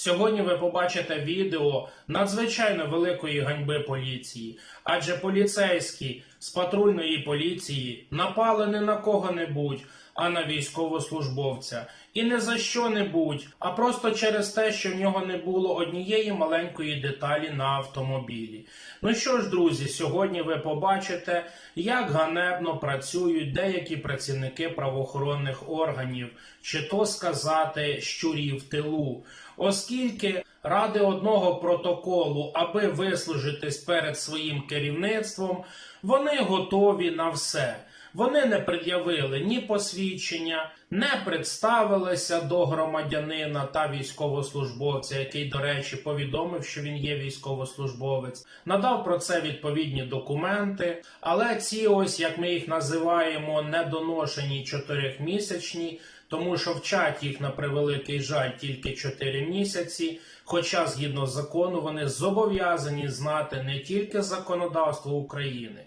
Сьогодні ви побачите відео надзвичайно великої ганьби поліції, адже поліцейські з патрульної поліції напали не на кого-небудь, а на військовослужбовця. І не за що-небудь, а просто через те, що в нього не було однієї маленької деталі на автомобілі. Ну що ж, друзі, сьогодні ви побачите, як ганебно працюють деякі працівники правоохоронних органів, чи то сказати щурів тилу, оскільки ради одного протоколу, аби вислужитись перед своїм керівництвом, вони готові на все. Вони не пред'явили ні посвідчення, не представилися до громадянина та військовослужбовця, який, до речі, повідомив, що він є військовослужбовець, надав про це відповідні документи. Але ці ось, як ми їх називаємо, недоношені чотирьохмісячні, тому що вчать їх на превеликий жаль тільки 4 місяці. Хоча, згідно закону, вони зобов'язані знати не тільки законодавство України,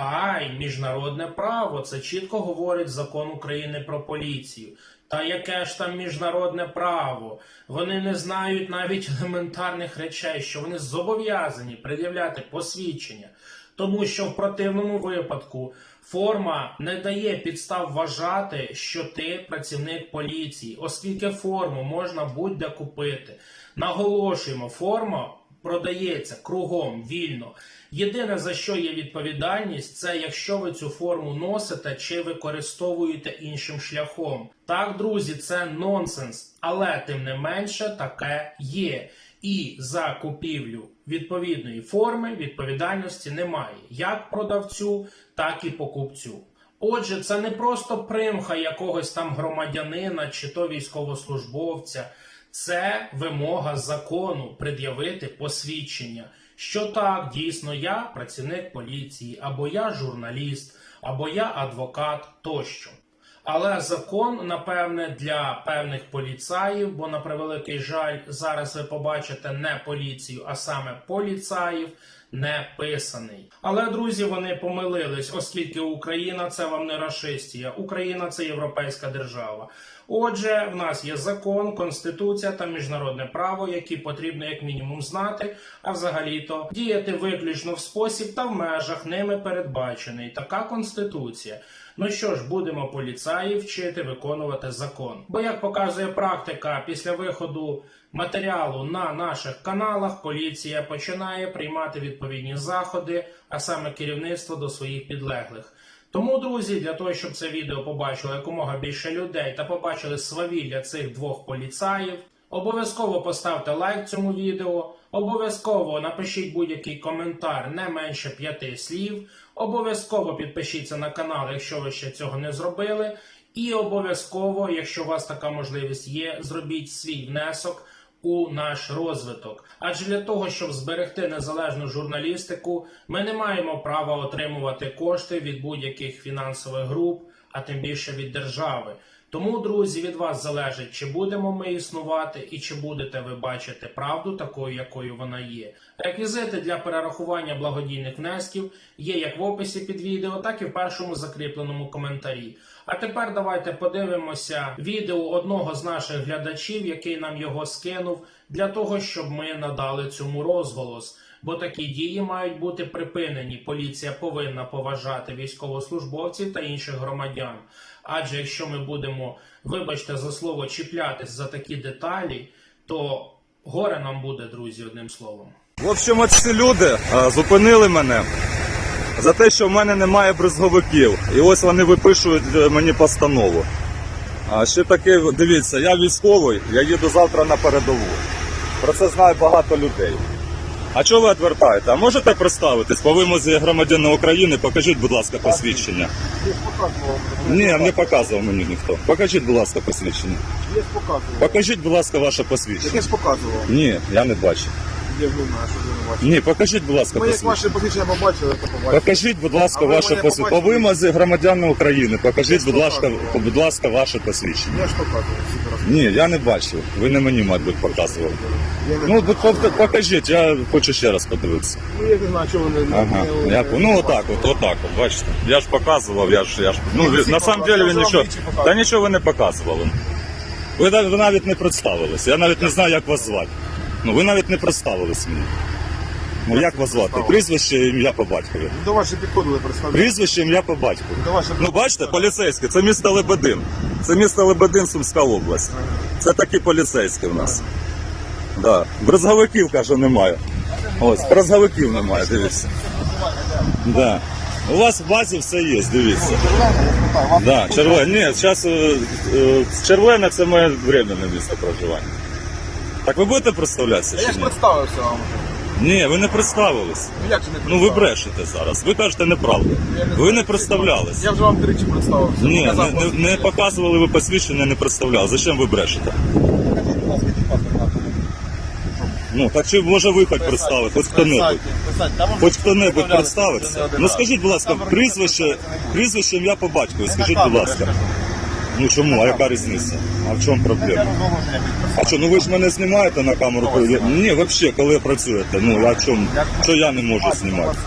а й міжнародне право. Це чітко говорить закон України про поліцію. Та яке ж там міжнародне право? Вони не знають навіть елементарних речей, що вони зобов'язані пред'являти посвідчення. Тому що в противному випадку форма не дає підстав вважати, що ти працівник поліції, оскільки форму можна будь-де купити. Наголошуємо, форма продається кругом вільно. Єдине за що є відповідальність, це якщо ви цю форму носите чи використовуєте іншим шляхом. Так, друзі, це нонсенс, але тим не менше таке є. І за купівлю відповідної форми відповідальності немає як продавцю, так і покупцю. Отже, це не просто примха якогось там громадянина чи то військовослужбовця, це вимога закону пред'явити посвідчення, що так, дійсно, я працівник поліції, або я журналіст, або я адвокат тощо. Але закон, напевне, для певних поліцаїв, бо на превеликий жаль, зараз ви побачите не поліцію, а саме поліцаїв, не писаний. Але друзі, вони помилились, оскільки Україна це вам не расистія, Україна це європейська держава. Отже, в нас є закон, конституція та міжнародне право, які потрібно як мінімум знати, а взагалі-то діяти виключно в спосіб та в межах ними передбачений. Така конституція. Ну що ж, будемо поліцаїв вчити виконувати закон. Бо як показує практика, після виходу матеріалу на наших каналах поліція починає приймати відповідні заходи, а саме керівництво до своїх підлеглих. Тому, друзі, для того, щоб це відео побачило якомога більше людей та побачили свавілля цих двох поліцаїв, обов'язково поставте лайк цьому відео, обов'язково напишіть будь-який коментар не менше п'яти слів, обов'язково підпишіться на канал, якщо ви ще цього не зробили, і обов'язково, якщо у вас така можливість є, зробіть свій внесок у наш розвиток. Адже для того, щоб зберегти незалежну журналістику, ми не маємо права отримувати кошти від будь-яких фінансових груп, а тим більше від держави. Тому, друзі, від вас залежить, чи будемо ми існувати і чи будете ви бачити правду такою, якою вона є. Реквізити для перерахування благодійних внесків є як в описі під відео, так і в першому закріпленому коментарі. А тепер давайте подивимося відео одного з наших глядачів, який нам його скинув, для того, щоб ми надали цьому розголос. Бо такі дії мають бути припинені. Поліція повинна поважати військовослужбовців та інших громадян. Адже якщо ми будемо, вибачте за слово, чіплятись за такі деталі, то горе нам буде, друзі, одним словом. В общем, от ці люди а, зупинили мене за те, що в мене немає бризговиків. І ось вони випишують е, мені постанову. А ще таке, дивіться, я військовий, я їду завтра на передову. Про це знає багато людей. А чого ви відвертаєте? А можете представитись по вимозі громадянина України? Покажіть, будь ласка, посвідчення. Показував. Ні, не показував мені ніхто. Покажіть, будь ласка, посвідчення. Показував. Покажіть, будь ласка, ваше посвідчення. Яке ж показував? Ні, я не бачу. Вже знаю, що ви не бачите. Ні, покажіть, будь ласка, Ми як посвідчення. ваше посвідчення побачили, то побачили. Покажіть, будь ласка, А ви ваше мене посвідчення. По побачили? вимозі громадян України. Покажіть, будь ласка, будь ласка, ваше посвідчення. Я ж показував всі. Ні, я не бачив. Ви не мені, мабуть, показували. Я не Ну, пок- покажіть, я хочу ще раз подивитися. Ну, я не знаю, чого ви не... Ага. не- не- ну отак, от, отак, от, бачите. Я ж показував, я ж, я ж. Ну, ви- всі на самом показували, деле ви я нічого. вам двічі показував. Та нічого ви не показували. Ви, нав- ви навіть не представились. Я навіть не знаю, як вас звати. Ну, ви навіть не представились мені. Ну, як вас звати? Прізвище, ім'я по батькові. Ну, До ваші підходили представляти. Прізвище, ім'я по батькові. До ваші Ну, бачите, поліцейські, це місто Лебедин. Це місто Лебедин, Сумська область. Це такі поліцейські в нас. Да. Брезговиків, каже, немає. Ось, брезговиків немає, дивіться. Да. У вас в базі все є, дивіться. Да, червоне. Ні, зараз червоне це моє временне місце проживання. Так ви будете представлятися Я чи ж ні? представився вам. Ні, ви не представились. Ну як же не Ну ви брешете зараз. Ви кажете неправду. Я не Ви знаю, не представлялись. Я вже вам тричі представився. Ні, не, Показав не, не посвідчення. показували ви посвідчення, не представляли. Зачем ви брешете? Покажіть, будь ласка, ті паспорт на автомобіль. Ну так чи може ви хоч представити, хоч хто-небудь. Та вам Хоч вже хто-небудь представлялися, представиться. це не один Ну раз. скажіть, будь ласка, Там прізвище, не буду. прізвище ім'я по батькові, скажіть, будь ласка. Ну чому, а яка різниця? А в чому проблема? А що, ну ви ж мене знімаєте на камеру? Ні, взагалі, коли працюєте. Ну, а чому? Що я не можу знімати?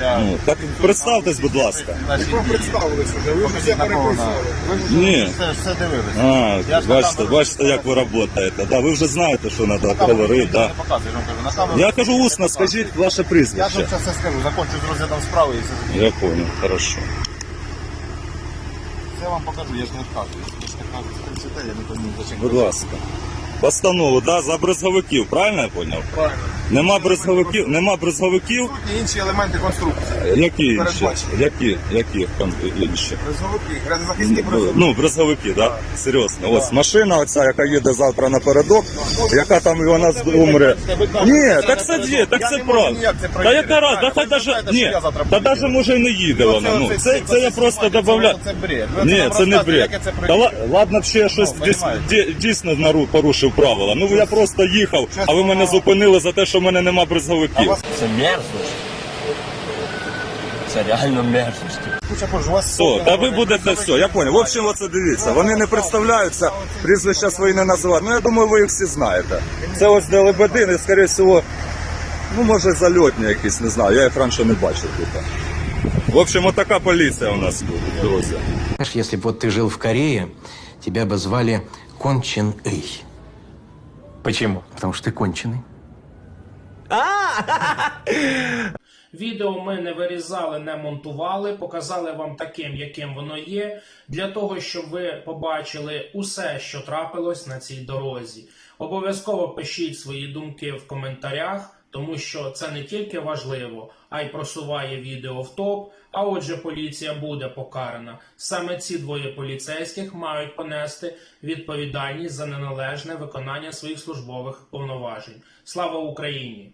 Не. Ну, так представтесь, будь ласка. Ви представились вже, ви вже все переписували. Ви ж Ні. все, все дивилися. А, Я ж на бачите, камеру бачите, як ви працюєте. Да, ви вже знаєте, що треба говорити. Да. Не показую, я вам кажу. На камеру Я кажу усно, скажіть ваше Я прізвище. вам це все скажу, закончу з розглядом справи і все. Я понял, хорошо. Я вам покажу, я ж не вказую. Я ж не кажу, прочитайте, я не зачем. Будь ласка. Постанову, да, за брезговиків, правильно я поняв? Правильно. Нема брезговиків, нема брезговиків. Сутні інші елементи конструкції. Які інші? Передбачені. Які? Які там інші? Брезговики, грязозахисні брезговики. Ну, брезговики, да? Серйозно. Ось машина, оця, яка їде завтра напередок, яка там і вона з- умре. Ні, так це є, так це правда. Та яка раз, Так, та хай даже, ні, та даже може і не їде вона. Ну, це, це я просто додавляю. Це бред. Ви Ні, нам це не розказуєте, бред. це Та ладно б ще я щось Ну, дійс- понімаєте. ді- дійсно нару- порушив правила. Ну я просто їхав, а ви мене зупинили за те, що в мене нема брезговиків. Це мерзость. Це реально мерзость. Куча пож- у вас Все, сотня та ви говорить, будете брезговики все, я понял. В общем, оце дивіться. Вони не представляються, прізвища свої не називають. Ну я думаю, ви їх всі знаєте. Це ось де Лебедин, і скоріше всього, ну може зальотні якісь, не знаю. Я їх раніше не бачив тут. В общем, отака поліція у нас тут, друзі. Знаешь, если бы вот ты жил в Корее, тебя бы звали Кон Чен Эй. Почему? Потому что ты конченый. Відео ми не вирізали, не монтували, показали вам таким, яким воно є, для того, щоб ви побачили усе, що трапилось на цій дорозі. Обов'язково пишіть свої думки в коментарях, тому що це не тільки важливо, а й просуває відео в топ. А отже, поліція буде покарана. Саме ці двоє поліцейських мають понести відповідальність за неналежне виконання своїх службових повноважень. Слава Україні!